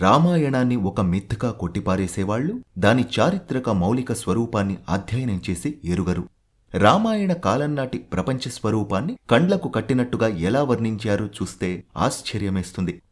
రామాయణాన్ని ఒక మిత్తుగా కొట్టిపారేసేవాళ్ళు దాని చారిత్రక మౌలిక స్వరూపాన్ని అధ్యయనం చేసి ఎరుగరు. రామాయణ కాలంనాటి ప్రపంచ స్వరూపాన్ని కండ్లకు కట్టినట్టుగా ఎలా వర్ణించారో చూస్తే ఆశ్చర్యమేస్తుంది.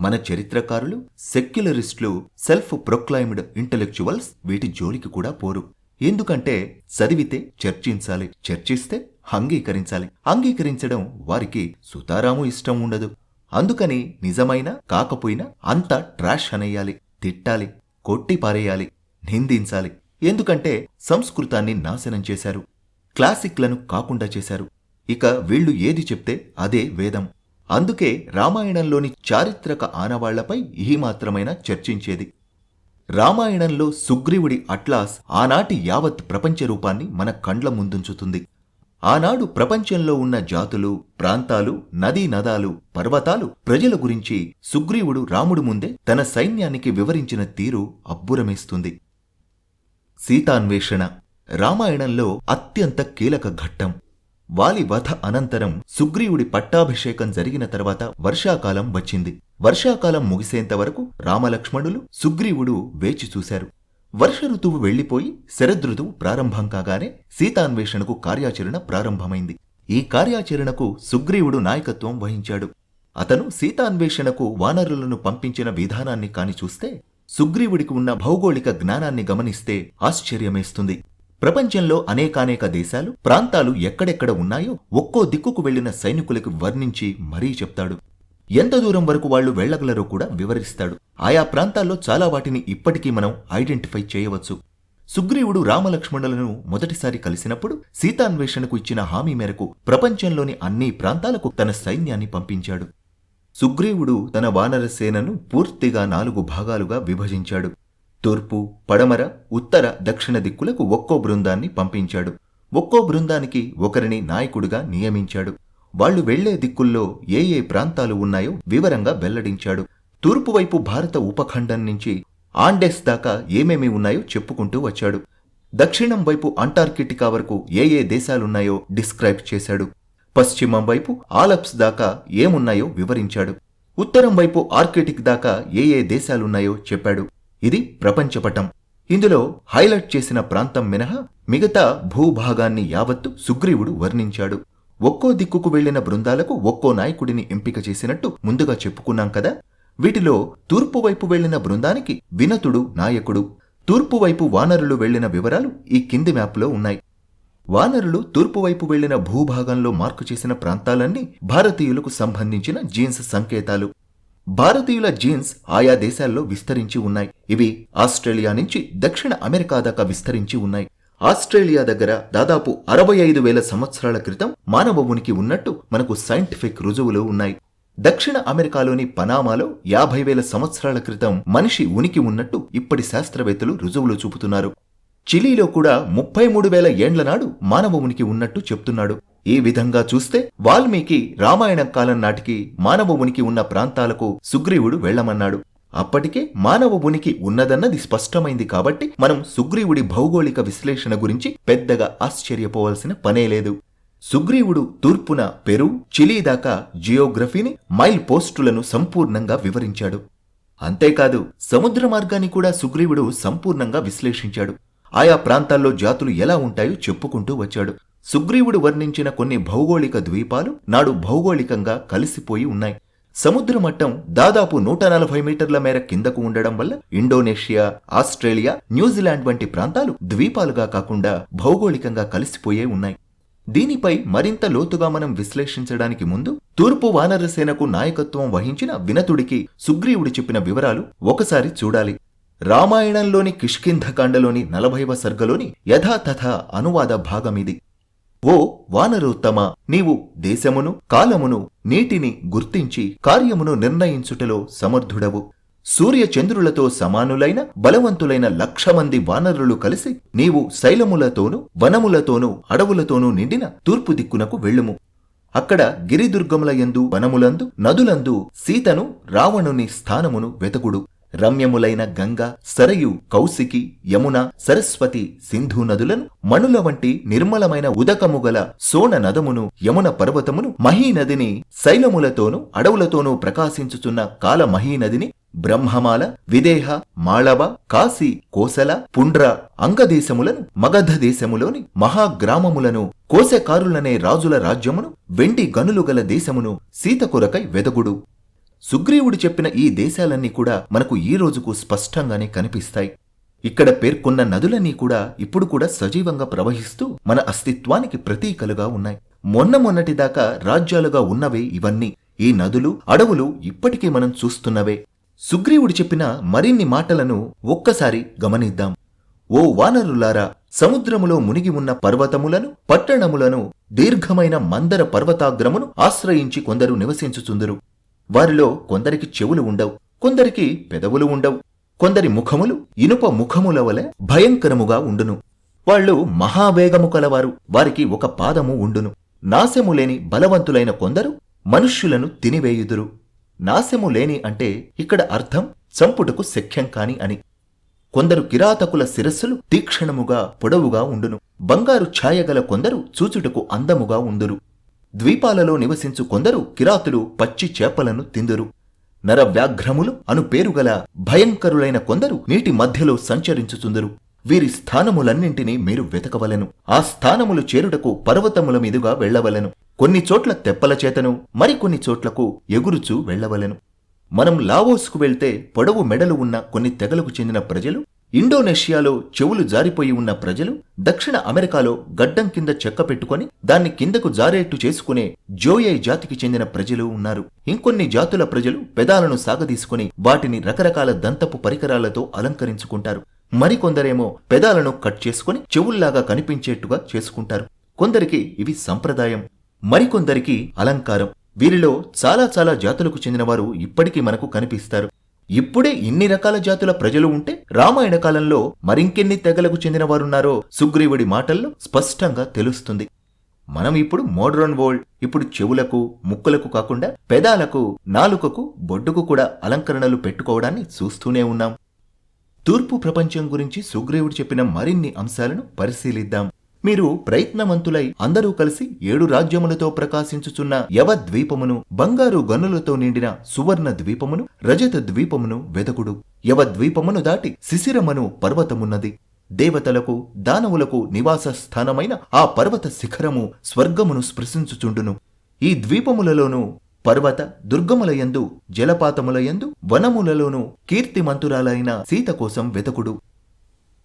మన చరిత్రకారులు సెక్యులరిస్టులు సెల్ఫ్ ప్రొక్లైమ్డ్ ఇంటలెక్చువల్స్ వీటి జోలికి కూడా పోరు. ఎందుకంటే చదివితే చర్చించాలి చర్చిస్తే అంగీకరించాలి. అంగీకరించడం వారికి సుతారాము ఇష్టం ఉండదు. అందుకని నిజమైన కాకపోయినా అంత ట్రాష్ అనేయాలి తిట్టాలి కొట్టి పారేయాలి నిందించాలి. ఎందుకంటే సంస్కృతాన్ని నాశనం చేశారు. క్లాసిక్లను కాకుండా చేశారు. ఇక వీళ్ళు ఏది చెప్తే అదే వేదం. అందుకే రామాయణంలోని చారిత్రక ఆనవాళ్ళపై ఈ మాత్రమైన చర్చించేది. రామాయణంలో సుగ్రీవుడి అట్లాస్ ఆనాటి యావత్ ప్రపంచ రూపాన్ని మన కండ్ల ముందుంచుతుంది. ఆనాడు ప్రపంచంలో ఉన్న జాతులు ప్రాంతాలు నదీ నదాలు పర్వతాలు ప్రజల గురించి సుగ్రీవుడు రాముడు ముందే తన సైన్యానికి వివరించిన తీరు అబ్బురమేస్తుంది. సీతాన్వేషణ రామాయణంలో అత్యంత కీలక ఘట్టం. వాలి వధ అనంతరం సుగ్రీవుడి పట్టాభిషేకం జరిగిన తర్వాత వర్షాకాలం వచ్చింది. వర్షాకాలం ముగిసేంత వరకు రామలక్ష్మణులు సుగ్రీవుడు వేచి చూశారు. వర్ష ఋతువు వెళ్ళిపోయి శరదృతువు ప్రారంభం కాగానే సీతాన్వేషణకు కార్యాచరణ ప్రారంభమైంది. ఈ కార్యాచరణకు సుగ్రీవుడు నాయకత్వం వహించాడు. అతను సీతాన్వేషణకు వానరులను పంపించిన విధానాన్ని కాని చూస్తే సుగ్రీవుడికి ఉన్న భౌగోళిక జ్ఞానాన్ని గమనిస్తే ఆశ్చర్యమేస్తుంది. ప్రపంచంలో అనేకానేక దేశాలు ప్రాంతాలు ఎక్కడెక్కడ ఉన్నాయో ఒక్కో దిక్కుకు వెళ్ళిన సైనికులకు వర్ణించి మరీ చెప్తాడు. ఎంత దూరం వరకు వాళ్ళు వెళ్ళగలరో కూడా వివరిస్తాడు. ఆయా ప్రాంతాల్లో చాలా వాటిని ఇప్పటికీ మనం ఐడెంటిఫై చేయవచ్చు. సుగ్రీవుడు రామలక్ష్మణులను మొదటిసారి కలిసినప్పుడు సీతాన్వేషణకు ఇచ్చిన హామీ మేరకు ప్రపంచంలోని అన్ని ప్రాంతాలకు తన సైన్యాన్ని పంపించాడు. సుగ్రీవుడు తన వానర సేనను పూర్తిగా నాలుగు భాగాలుగా విభజించాడు. తూర్పు పడమర ఉత్తర దక్షిణ దిక్కులకు ఒక్కో బృందాన్ని పంపించాడు. ఒక్కో బృందానికి ఒకరిని నాయకుడిగా నియమించాడు. వాళ్ళు వెళ్ళే దిక్కుల్లో ఏ ఏ ప్రాంతాలు ఉన్నాయో వివరంగా వెల్లడించాడు. తూర్పువైపు భారత ఉపఖండం నుంచి ఆండెస్ దాకా ఏమేమి ఉన్నాయో చెప్పుకుంటూ వచ్చాడు. దక్షిణం వైపు అంటార్కిటికా వరకు ఏ ఏ దేశాలున్నాయో డిస్క్రైబ్ చేశాడు. పశ్చిమం వైపు ఆలప్స్ దాకా ఏమున్నాయో వివరించాడు. ఉత్తరం వైపు ఆర్కిటిక్ దాకా ఏ ఏ దేశాలున్నాయో చెప్పాడు. ఇది ప్రపంచపటం. ఇందులో హైలైట్ చేసిన ప్రాంతం మినహా మిగతా భూభాగాన్ని యావత్తు సుగ్రీవుడు వర్ణించాడు. ఒక్కో దిక్కుకు వెళ్ళిన బృందాలకు ఒక్కో నాయకుడిని ఎంపిక చేసినట్టు ముందుగా చెప్పుకున్నాం కదా? వీటిలో తూర్పు వైపు వెళ్ళిన బృందానికి వినతుడు నాయకుడు. తూర్పు వైపు వానరులు వెళ్ళిన వివరాలు ఈ కింది మ్యాప్లో ఉన్నాయి. వానరులు తూర్పు వైపు వెళ్ళిన భూభాగంలో మార్కు చేసిన ప్రాంతాలన్నీ భారతీయులకు సంబంధించిన జీన్స్ సంకేతాలు. భారతీయుల జీన్స్ ఆయా దేశాల్లో విస్తరించి ఉన్నాయి. ఇవి ఆస్ట్రేలియా నుంచి దక్షిణ అమెరికా దాకా విస్తరించి ఉన్నాయి. ఆస్ట్రేలియా దగ్గర దాదాపు అరవై ఐదు వేల సంవత్సరాల క్రితం మానవ ఉనికి ఉన్నట్టు మనకు సైంటిఫిక్ రుజువులు ఉన్నాయి. దక్షిణ అమెరికాలోని పనామాలో యాభై వేల సంవత్సరాల క్రితం మనిషి ఉనికి ఉన్నట్టు ఇప్పటి శాస్త్రవేత్తలు రుజువులు చూపుతున్నారు. చిలీలో కూడా ముప్పై మూడు వేల ఏండ్ల నాడు మానవ ఉనికి ఉన్నట్టు చెప్తున్నాడు. ఈ విధంగా చూస్తే వాల్మీకి రామాయణం కాలం నాటికి మానవ ఉనికి ఉన్న ప్రాంతాలకు సుగ్రీవుడు వెళ్ళమన్నాడు అప్పటికే మానవ ఉనికి ఉన్నదన్నది స్పష్టమైంది కాబట్టి మనం సుగ్రీవుడి భౌగోళిక విశ్లేషణ గురించి పెద్దగా ఆశ్చర్యపోవలసిన పనే లేదు. సుగ్రీవుడు తూర్పున పెరు చిలీ దాకా జియోగ్రఫీని మైల్ పోస్టులను సంపూర్ణంగా వివరించాడు. అంతేకాదు సముద్ర మార్గాన్ని కూడా సుగ్రీవుడు సంపూర్ణంగా విశ్లేషించాడు. ఆయా ప్రాంతాల్లో జాతులు ఎలా ఉంటాయో చెప్పుకుంటూ వచ్చాడు. సుగ్రీవుడు వర్ణించిన కొన్ని భౌగోళిక ద్వీపాలు నాడు భౌగోళికంగా కలిసిపోయి ఉన్నాయి. సముద్ర మట్టం దాదాపు నూట నలభై మీటర్ల మేర కిందకు ఉండడం వల్ల ఇండోనేషియా ఆస్ట్రేలియా న్యూజిలాండ్ వంటి ప్రాంతాలు ద్వీపాలుగా కాకుండా భౌగోళికంగా కలిసిపోయే ఉన్నాయి. దీనిపై మరింత లోతుగా మనం విశ్లేషించడానికి ముందు తూర్పు వానరసేనకు నాయకత్వం వహించిన వినతుడికి సుగ్రీవుడు చెప్పిన వివరాలు ఒకసారి చూడాలి. రామాయణంలోని కిష్కింధకాండలోని నలభైవ సర్గలోని యథాతథ అనువాద భాగమిది ఓ వానరోత్తమ నీవు దేశమును కాలమును నీటిని గుర్తించి కార్యమును నిర్ణయించుటలో సమర్థుడవు. సూర్యచంద్రులతో సమానులైన బలవంతులైన లక్ష మంది వానరులు కలిసి నీవు శైలములతోనూ వనములతోనూ అడవులతోనూ నిండిన తూర్పు దిక్కునకు వెళ్ళుము. అక్కడ గిరిదుర్గముల యందు వనములందు నదులందు సీతను రావణుని స్థానమును వెతకుడు. రమ్యములైన గంగ సరయు కౌశికి యమున సరస్వతి సింధు నదులను మణుల వంటి నిర్మలమైన ఉదకము గల సోన నదమును యమున పర్వతమును మహీనదిని శైలములతోనూ అడవులతోనూ ప్రకాశించుచున్న కాల మహీనదిని బ్రహ్మమాల విదేహ మాళవ కాశీ కోసల పుండ్ర అంగదేశములను మగధ దేశములోని మహాగ్రామములను కోశకారులనే రాజుల రాజ్యమును వెండి గనులు గల దేశమును సీత కొరకై వెదగుడు సుగ్రీవుడు చెప్పిన ఈ దేశాలన్నీ కూడా మనకు ఈ రోజుకు స్పష్టంగానే కనిపిస్తాయి. ఇక్కడ పేర్కొన్న నదులన్నీ కూడా ఇప్పుడు కూడా సజీవంగా ప్రవహిస్తూ మన అస్తిత్వానికి ప్రతీకలుగా ఉన్నాయి. మొన్న మొన్నటిదాకా రాజ్యాలుగా ఉన్నవే ఇవన్నీ. ఈ నదులు అడవులు ఇప్పటికీ మనం చూస్తున్నవే. సుగ్రీవుడు చెప్పిన మరిన్ని మాటలను ఒక్కసారి గమనిద్దాం. ఓ వానరులారా సముద్రములో మునిగి ఉన్న పర్వతములను పట్టణములను దీర్ఘమైన మందర పర్వతాగ్రమును ఆశ్రయించి కొందరు నివసించుచుందరు. వారిలో కొందరికి చెవులు ఉండవు కొందరికి పెదవులు ఉండవు కొందరి ముఖములు ఇనుప ముఖముల వలె భయంకరముగా ఉండును. వాళ్ళు మహావేగము కలవారు వారికి ఒక పాదము ఉండును. నాశము లేని బలవంతులైన కొందరు మనుష్యులను తినివేయుదురు. నాశము లేని అంటే ఇక్కడ అర్థం చంపుటకు శక్యం కాని అని. కొందరు కిరాతకుల శిరస్సులు తీక్షణముగా పొడవుగా ఉండును. బంగారు ఛాయగల కొందరు చూచుటకు అందముగా ఉందురు ద్వీపాలలో నివసించు కొందరు కిరాతులు పచ్చి చేపలను తిందురు. నరవ్యాఘ్రములు అను పేరుగల భయంకరులైన కొందరు నీటి మధ్యలో సంచరించుచుందరు. వీరి స్థానములన్నింటినీ మీరు వెతకవలెను. ఆ స్థానములు చేరుటకు పర్వతముల మీదుగా వెళ్ళవలెను కొన్ని చోట్ల తెప్పల చేతను మరికొన్ని చోట్లకు ఎగురుచూ వెళ్ళవలెను మనం లావోస్కు వెళ్తే పొడవు మెడలు ఉన్న కొన్ని తెగలకు చెందిన ప్రజలు ఇండోనేషియాలో చెవులు జారిపోయి ఉన్న ప్రజలు దక్షిణ అమెరికాలో గడ్డం కింద చెక్క పెట్టుకొని దాన్ని కిందకు జారేట్టు చేసుకునే జోయై జాతికి చెందిన ప్రజలు ఉన్నారు. ఇంకొన్ని జాతుల ప్రజలు పెదాలను సాగదీసుకుని వాటిని రకరకాల దంతపు పరికరాలతో అలంకరించుకుంటారు. మరికొందరేమో పెదాలను కట్ చేసుకుని చెవుల్లాగా కనిపించేట్టుగా చేసుకుంటారు. కొందరికి ఇవి సంప్రదాయం మరికొందరికి అలంకారం. వీరిలో చాలా చాలా జాతులకు చెందినవారు ఇప్పటికీ మనకు కనిపిస్తారు. ఇప్పుడే ఇన్ని రకాల జాతుల ప్రజలు ఉంటే రామాయణ కాలంలో మరింకెన్ని తెగలకు చెందినవారున్నారో సుగ్రీవుడి మాటల్లో స్పష్టంగా తెలుస్తుంది. మనం ఇప్పుడు మోడ్రన్ వరల్డ్ ఇప్పుడు చెవులకు ముక్కులకు కాకుండా పెదాలకు నాలుకకు బొడ్డుకు కూడా అలంకరణలు పెట్టుకోవడాన్ని చూస్తూనే ఉన్నాం. తూర్పు ప్రపంచం గురించి సుగ్రీవుడు చెప్పిన మరిన్ని అంశాలను పరిశీలిద్దాం. మీరు ప్రయత్నవంతులై అందరూ కలిసి ఏడు రాజ్యములతో ప్రకాశించుచున్న యవ ద్వీపమును బంగారు గనులతో నిండిన సువర్ణ ద్వీపమును రజత ద్వీపమును వెదకుడు. యవ ద్వీపమును దాటి శిశిరమను పర్వతమున్నది. దేవతలకు దానవులకు నివాస స్థానమైన ఆ పర్వత శిఖరము స్వర్గమును స్పృశించుచుండును. ఈ ద్వీపములలోనూ పర్వత దుర్గములయందు జలపాతములయందు వనములలోనూ కీర్తిమంతురాలైన సీత కోసం వెతకుడు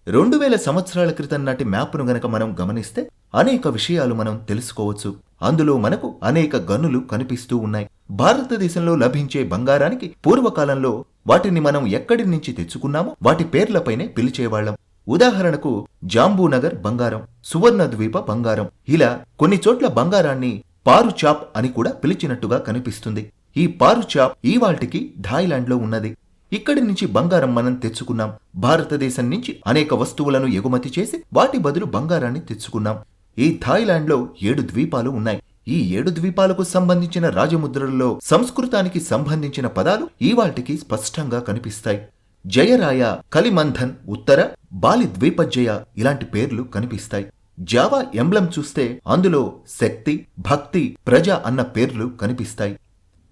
రెండు వేల సంవత్సరాల క్రితం నాటి మ్యాప్ను గనక మనం గమనిస్తే అనేక విషయాలు మనం తెలుసుకోవచ్చు. అందులో మనకు అనేక గనులు కనిపిస్తూ ఉన్నాయి. భారతదేశంలో లభించే బంగారానికి పూర్వకాలంలో వాటిని మనం ఎక్కడి నుంచి తెచ్చుకున్నామో వాటి పేర్లపైనే పిలిచేవాళ్ళం ఉదాహరణకు జాంబూనగర్ బంగారం సువర్ణ ద్వీప బంగారం. ఇలా కొన్ని చోట్ల బంగారాన్ని పారుచాప్ అని కూడా పిలిచినట్టుగా కనిపిస్తుంది. ఈ పారుచాప్ ఈవాల్టికి థాయిలాండ్లో ఉన్నది. ఇక్కడి నుంచి బంగారం మనం తెచ్చుకున్నాం. భారతదేశం నుంచి అనేక వస్తువులను ఎగుమతి చేసి వాటి బదులు బంగారాన్ని తెచ్చుకున్నాం. ఈ థాయిలాండ్లో ఏడు ద్వీపాలు ఉన్నాయి. ఈ ఏడు ద్వీపాలకు సంబంధించిన రాజముద్రల్లో సంస్కృతానికి సంబంధించిన పదాలు ఈవాల్టికి స్పష్టంగా కనిపిస్తాయి. జయరాయ కలిమంథన్ ఉత్తర బాలి ద్వీపజయ ఇలాంటి పేర్లు కనిపిస్తాయి. జావా ఎంబ్లం చూస్తే అందులో శక్తి భక్తి ప్రజ అన్న పేర్లు కనిపిస్తాయి.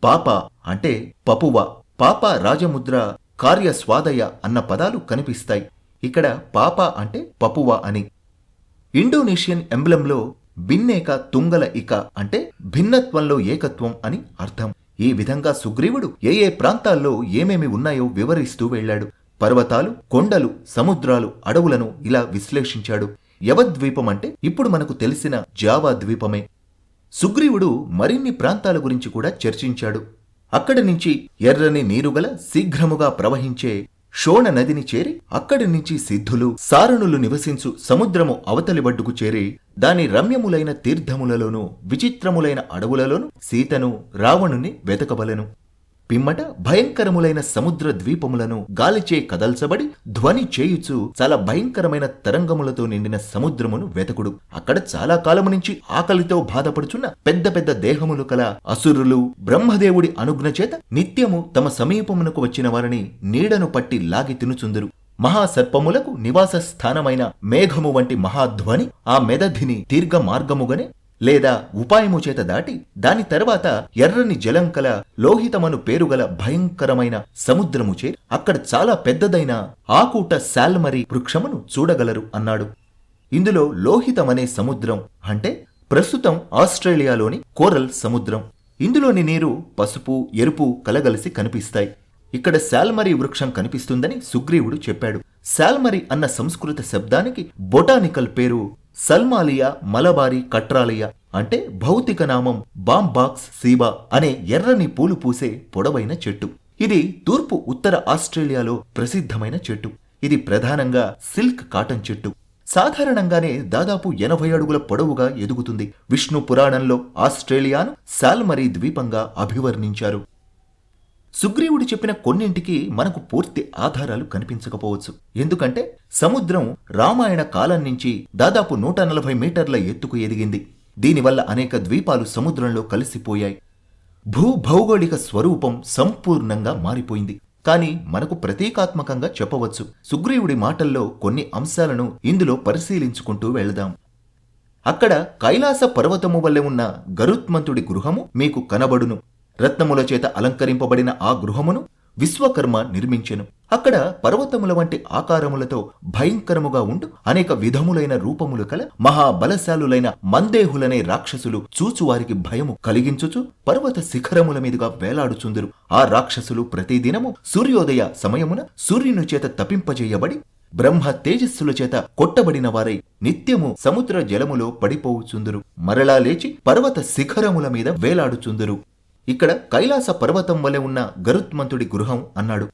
పాప అంటే పపువ పాప రాజముద్ర కార్య స్వాదయ అన్న పదాలు కనిపిస్తాయి. ఇక్కడ పాప అంటే పపువా అని. ఇండోనేషియన్ ఎంబ్లంలో భిన్నేక తుంగల ఇక అంటే భిన్నత్వంలో ఏకత్వం అని అర్థం. ఈ విధంగా సుగ్రీవుడు ఏ ఏ ప్రాంతాల్లో ఏమేమి ఉన్నాయో వివరిస్తూ వెళ్ళాడు. పర్వతాలు కొండలు సముద్రాలు అడవులను ఇలా విశ్లేషించాడు. యవద్వీపం అంటే ఇప్పుడు మనకు తెలిసిన జావా ద్వీపమే. సుగ్రీవుడు మరిన్ని ప్రాంతాల గురించి కూడా చర్చించాడు. అక్కడి నుంచి ఎర్రని నీరుగల శీఘ్రముగా ప్రవహించే షోణ నదిని చేరి అక్కడి నుంచి సిద్ధులు సారణులు నివసించు సముద్రము అవతలి బడ్డుకు చేరి దాని రమ్యములైన తీర్థములలోనూ విచిత్రములైన అడవులలోనూ సీతను రావణుని వెతకబలెను పిమ్మట భయంకరములైన సముద్ర ద్వీపములను గాలిచే కదల్చబడి ధ్వని చేయుచు చాలా భయంకరమైన తరంగములతో నిండిన సముద్రమును వెతకుడు. అక్కడ చాలా కాలము నుంచి ఆకలితో బాధపడుచున్న పెద్ద పెద్ద దేహములు కల అసురులు బ్రహ్మదేవుడి అనుజ్ఞ చేత నిత్యము తమ సమీపమునకు వచ్చిన వారిని నీడను పట్టి లాగి తినుచుందురు. మహాసర్పములకు నివాస స్థానమైన మేఘము వంటి మహాధ్వని ఆ మెదధిని దీర్ఘ మార్గముగానే లేదా ఉపాయము చేత దాటి దాని తర్వాత ఎర్రని జలం కల లోహితమను పేరుగల భయంకరమైన సముద్రము చే అక్కడ చాలా పెద్దదైన ఆకూట శాల్మరి వృక్షమును చూడగలరు అన్నాడు. ఇందులో లోహితమనే సముద్రం అంటే ప్రస్తుతం ఆస్ట్రేలియాలోని కోరల్ సముద్రం. ఇందులోని నీరు పసుపు ఎరుపు కలగలిసి కనిపిస్తాయి. ఇక్కడ శాల్మరీ వృక్షం కనిపిస్తుందని సుగ్రీవుడు చెప్పాడు. శాల్మరి అన్న సంస్కృత శబ్దానికి బొటానికల్ పేరు సల్మాలియా మలబారి కట్రాలియా అంటే భౌతిక నామం బాంబాక్స్ సీబా అనే ఎర్రని పూలు పూసే పొడవైన చెట్టు. ఇది తూర్పు ఉత్తర ఆస్ట్రేలియాలో ప్రసిద్ధమైన చెట్టు. ఇది ప్రధానంగా సిల్క్ కాటన్ చెట్టు. సాధారణంగానే దాదాపు ఎనభై అడుగుల పొడవుగా ఎదుగుతుంది. విష్ణు పురాణంలో ఆస్ట్రేలియాను సాల్మరీ ద్వీపంగా అభివర్ణించారు. సుగ్రీవుడు చెప్పిన కొన్నింటికి మనకు పూర్తి ఆధారాలు కనిపించకపోవచ్చు. ఎందుకంటే సముద్రం రామాయణ కాలం నుంచి దాదాపు నూట నలభై మీటర్ల ఎత్తుకు ఎదిగింది. దీనివల్ల అనేక ద్వీపాలు సముద్రంలో కలిసిపోయాయి. భూభౌగోళిక స్వరూపం సంపూర్ణంగా మారిపోయింది. కానీ మనకు ప్రతీకాత్మకంగా చెప్పవచ్చు. సుగ్రీవుడి మాటల్లో కొన్ని అంశాలను ఇందులో పరిశీలించుకుంటూ వెళదాం. అక్కడ కైలాస పర్వతము వల్లే ఉన్న గరుత్మంతుడి గృహము మీకు కనబడును. రత్నముల చేత అలంకరింపబడిన ఆ గృహమును విశ్వకర్మ నిర్మించెను. అక్కడ పర్వతముల వంటి ఆకారములతో భయంకరముగా ఉండు. అనేక విధములైన రూపములు కల మహాబలశాలులైన మందేహులనే రాక్షసులు చూచువారికి భయము కలిగించుచు పర్వత శిఖరముల మీదుగా వేలాడుచుందురు. ఆ రాక్షసులు ప్రతిదినము సూర్యోదయ సమయమున సూర్యుని చేత తప్పింపజేయబడి బ్రహ్మ తేజస్సుల చేత కొట్టబడిన వారై నిత్యము సముద్ర జలములో పడిపోవుచుందురు. మరలా లేచి పర్వత శిఖరముల మీద వేలాడుచుందురు. ఇక్కడ కైలాస పర్వతం వలె ఉన్న గరుత్మంతుడి గృహం అన్నాడు.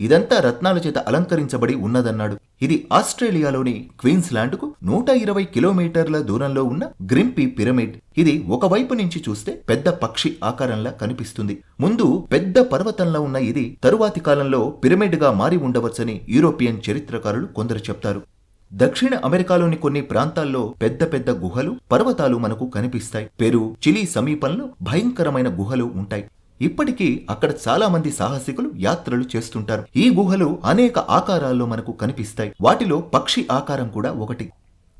ఇదంతా రత్నాల చేత అలంకరించబడి ఉన్నదన్నాడు. ఇది ఆస్ట్రేలియాలోని క్వీన్స్లాండ్కు నూట ఇరవై కిలోమీటర్ల దూరంలో ఉన్న గ్రింపీ పిరమిడ్. ఇది ఒకవైపు నుంచి చూస్తే పెద్ద పక్షి ఆకారంలా కనిపిస్తుంది. ముందు పెద్ద పర్వతంలో ఉన్న ఇది తరువాతి కాలంలో పిరమిడ్గా మారి ఉండవచ్చని యూరోపియన్ చరిత్రకారులు కొందరు చెప్తారు. దక్షిణ అమెరికాలోని కొన్ని ప్రాంతాల్లో పెద్ద పెద్ద గుహలు పర్వతాలు మనకు కనిపిస్తాయి. పెరు చిలీ సమీపంలో భయంకరమైన గుహలు ఉంటాయి. ఇప్పటికీ అక్కడ చాలా మంది సాహసికులు యాత్రలు చేస్తుంటారు. ఈ గుహలు అనేక ఆకారాల్లో మనకు కనిపిస్తాయి. వాటిలో పక్షి ఆకారం కూడా ఒకటి.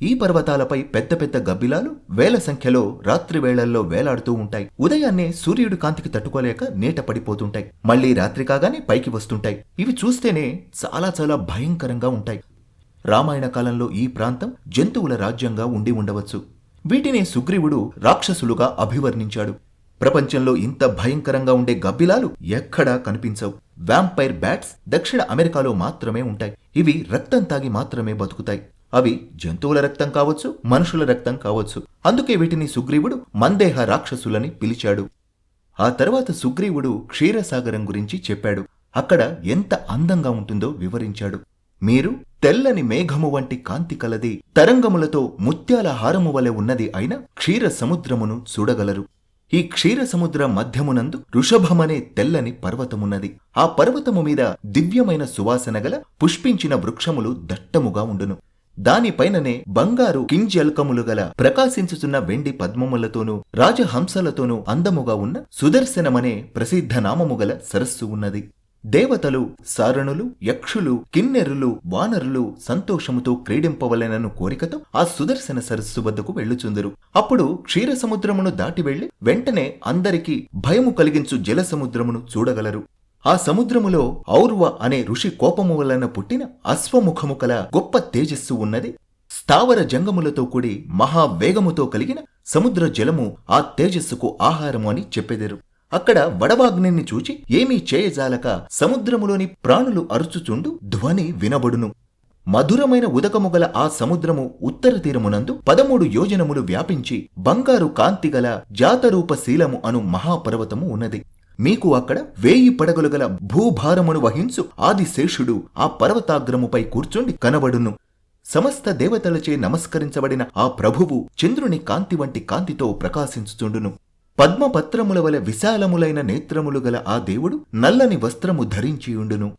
ఈ పర్వతాలపై పెద్ద పెద్ద గబ్బిలాలు వేల సంఖ్యలో రాత్రి వేళల్లో వేలాడుతూ ఉంటాయి. ఉదయాన్నే సూర్యుడి కాంతికి తట్టుకోలేక నీట పడిపోతుంటాయి. మళ్ళీ రాత్రి కాగానే పైకి వస్తుంటాయి. ఇవి చూస్తేనే చాలా చాలా భయంకరంగా ఉంటాయి. రామాయణ కాలంలో ఈ ప్రాంతం జంతువుల రాజ్యంగా ఉండి ఉండవచ్చు. వీటిని సుగ్రీవుడు రాక్షసులుగా అభివర్ణించాడు. ప్రపంచంలో ఇంత భయంకరంగా ఉండే గబ్బిలాలు ఎక్కడా కనిపించవు. వ్యాంపైర్ బ్యాట్స్ దక్షిణ అమెరికాలో మాత్రమే ఉంటాయి. ఇవి రక్తం తాగి మాత్రమే బతుకుతాయి. అవి జంతువుల రక్తం కావచ్చు మనుషుల రక్తం కావచ్చు. అందుకే వీటిని సుగ్రీవుడు మందేహ రాక్షసులని పిలిచాడు. ఆ తర్వాత సుగ్రీవుడు క్షీరసాగరం గురించి చెప్పాడు. అక్కడ ఎంత అందంగా ఉంటుందో వివరించాడు. మీరు తెల్లని మేఘము వంటి కాంతి కలది తరంగములతో ముత్యాల హారము వలె ఉన్నది అయిన క్షీర సముద్రమును చూడగలరు. ఈ క్షీర సముద్ర మధ్యమునందు ఋషభమనే తెల్లని పర్వతమున్నది. ఆ పర్వతము మీద దివ్యమైన సువాసన గల పుష్పించిన వృక్షములు దట్టముగా ఉండును. దానిపైననే బంగారు కింజల్కములు గల ప్రకాశించుతున్న వెండి పద్మములతోనూ రాజహంసలతోనూ అందముగా ఉన్న సుదర్శనమనే ప్రసిద్ధ నామము గల సరస్సు ఉన్నది. దేవతలు సారణులు యక్షులు కిన్నెరులు వానరులు సంతోషముతో క్రీడింపవలెనను కోరికతో ఆ సుదర్శన సరస్సు వద్దకు వెళ్ళుచుందరు. అప్పుడు క్షీరసముద్రమును దాటి వెళ్ళి వెంటనే అందరికీ భయము కలిగించు జలసముద్రమును చూడగలరు. ఆ సముద్రములో ఔర్వ అనే ఋషి కోపము వలన పుట్టిన అశ్వముఖము కల గొప్ప తేజస్సు ఉన్నది. స్థావర జంగములతో కూడి మహావేగముతో కలిగిన సముద్ర జలము ఆ తేజస్సుకు ఆహారము అని చెప్పెదరు. అక్కడ వడవాగ్నిని చూచి ఏమీ చేయజాలక సముద్రములోని ప్రాణులు అరుచుచుండు ధ్వని వినబడును. మధురమైన ఉదకముగల ఆ సముద్రము ఉత్తర తీరమునందు పదమూడు యోజనములు వ్యాపించి బంగారు కాంతిగల జాతరూపశీలము అను మహాపర్వతము ఉన్నది. మీకు అక్కడ వేయి పడగలు గల భూభారమును వహించు ఆదిశేషుడు ఆ పర్వతాగ్రముపై కూర్చుండి కనబడును. సమస్త దేవతలచే నమస్కరించబడిన ఆ ప్రభువు చంద్రుని కాంతి వంటి కాంతితో ప్రకాశించుచుండును. పద్మపత్రముల వలె విశాలములైన నేత్రములు గల ఆ దేవుడు నల్లని వస్త్రము ధరించియుండును.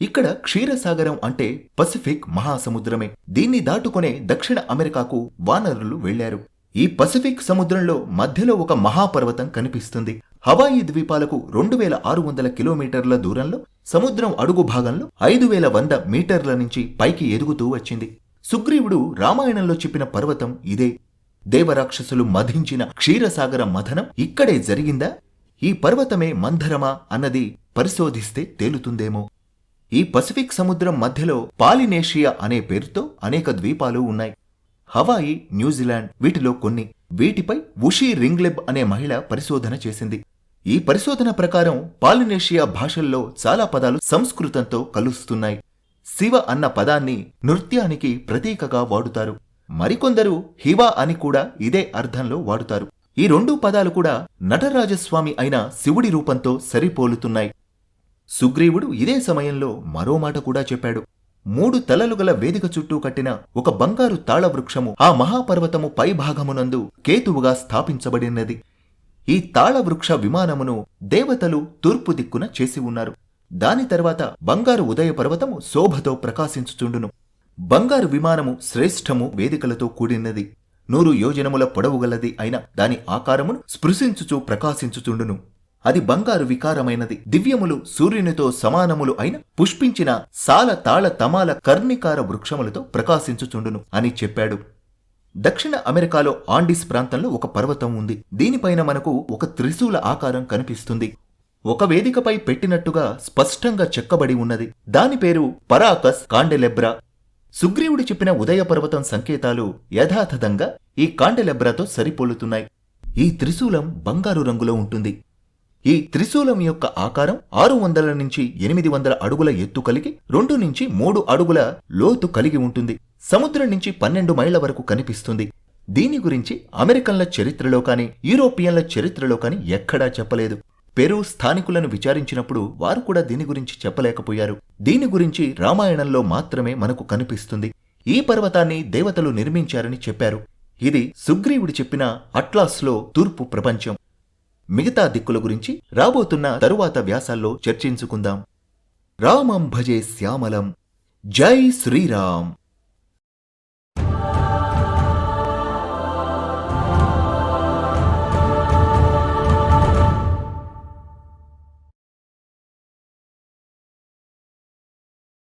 ఇక్కడ క్షీరసాగరం అంటే పసిఫిక్ మహాసముద్రమే. దీన్ని దాటుకునే దక్షిణ అమెరికాకు వానరులు వెళ్ళారు ఈ పసిఫిక్ సముద్రంలో మధ్యలో ఒక మహాపర్వతం కనిపిస్తుంది. హవాయి ద్వీపాలకు రెండు వేల ఆరు వందల కిలోమీటర్ల దూరంలో సముద్రం అడుగు భాగంలో ఐదు వేల వంద మీటర్ల నుంచి పైకి ఎదుగుతూ వచ్చింది. సుగ్రీవుడు రామాయణంలో చెప్పిన పర్వతం ఇదే. దేవరాక్షసులు మధించిన క్షీరసాగర మథనం ఇక్కడే జరిగిందా? ఈ పర్వతమే మంధరమా అన్నది పరిశోధిస్తే తేలుతుందేమో. ఈ పసిఫిక్ సముద్రం మధ్యలో పాలినేషియా అనే పేరుతో అనేక ద్వీపాలు ఉన్నాయి. హవాయి న్యూజిలాండ్ వీటిలో కొన్ని. వీటిపై ఉషీ రింగ్లెబ్ అనే మహిళ పరిశోధన చేసింది. ఈ పరిశోధన ప్రకారం పాలినేషియా భాషల్లో చాలా పదాలు సంస్కృతంతో కలుస్తున్నాయి. శివ అన్న పదాన్ని నృత్యానికి ప్రతీకగా వాడుతారు. మరికొందరు హివా అని కూడా ఇదే అర్థంలో వాడుతారు. ఈ రెండు పదాలు కూడా నటరాజస్వామి అయిన శివుడి రూపంతో సరిపోలుతున్నాయి. సుగ్రీవుడు ఇదే సమయంలో మరో మాట కూడా చెప్పాడు. మూడు తలలు గల వేదిక చుట్టూ కట్టిన ఒక బంగారు తాళవృక్షము ఆ మహాపర్వతము పైభాగమునందు కేతువుగా స్థాపించబడినది. ఈ తాళవృక్ష విమానమును దేవతలు తూర్పు దిక్కున చేసి ఉన్నారు. దాని తర్వాత బంగారు ఉదయ పర్వతము శోభతో ప్రకాశించుచుండును. బంగారు విమానము శ్రేష్టము వేదికలతో కూడినది. నూరు యోజనముల పొడవుగలది అయిన దాని ఆకారమును స్పృశించుచు ప్రకాశించుచుండును. అది బంగారు వికారమైనది. దివ్యములు సూర్యునితో సమానములు అయిన పుష్పించిన సాల తాళ తమాల కర్ణికార వృక్షములతో ప్రకాశించుచుండును అని చెప్పాడు. దక్షిణ అమెరికాలో ఆండిస్ ప్రాంతంలో ఒక పర్వతం ఉంది. దీనిపైన మనకు ఒక త్రిశూల ఆకారం కనిపిస్తుంది. ఒక వేదికపై పెట్టినట్టుగా స్పష్టంగా చెక్కబడి ఉన్నది. దాని పేరు పరాకస్ కాండెలెబ్రా. సుగ్రీవుడు చెప్పిన ఉదయపర్వతం సంకేతాలు యథాతథంగా ఈ కాండెలెబ్రాతో సరిపోలుతున్నాయి. ఈ త్రిశూలం బంగారు రంగులో ఉంటుంది. ఈ త్రిశూలం యొక్క ఆకారం ఆరు వందల నుంచి ఎనిమిది వందల అడుగుల ఎత్తు కలిగి రెండు నుంచి మూడు అడుగుల లోతు కలిగి ఉంటుంది. సముద్రం నుంచి పన్నెండు మైళ్ళ వరకు కనిపిస్తుంది. దీని గురించి అమెరికన్ల చరిత్రలో కానీ యూరోపియన్ల చరిత్రలో కాని ఎక్కడా చెప్పలేదు. పెరు స్థానికులను విచారించినప్పుడు వారు కూడా దీని గురించి చెప్పలేకపోయారు. దీని గురించి రామాయణంలో మాత్రమే మనకు కనిపిస్తుంది. ఈ పర్వతాన్ని దేవతలు నిర్మించారని చెప్పారు. ఇది సుగ్రీవుడు చెప్పిన అట్లాస్లో తూర్పు ప్రపంచం. మిగతా దిక్కుల గురించి రాబోతున్న తరువాత వ్యాసాల్లో చర్చించుకుందాం. రామం భజే శ్యామలం. జై శ్రీరామ్.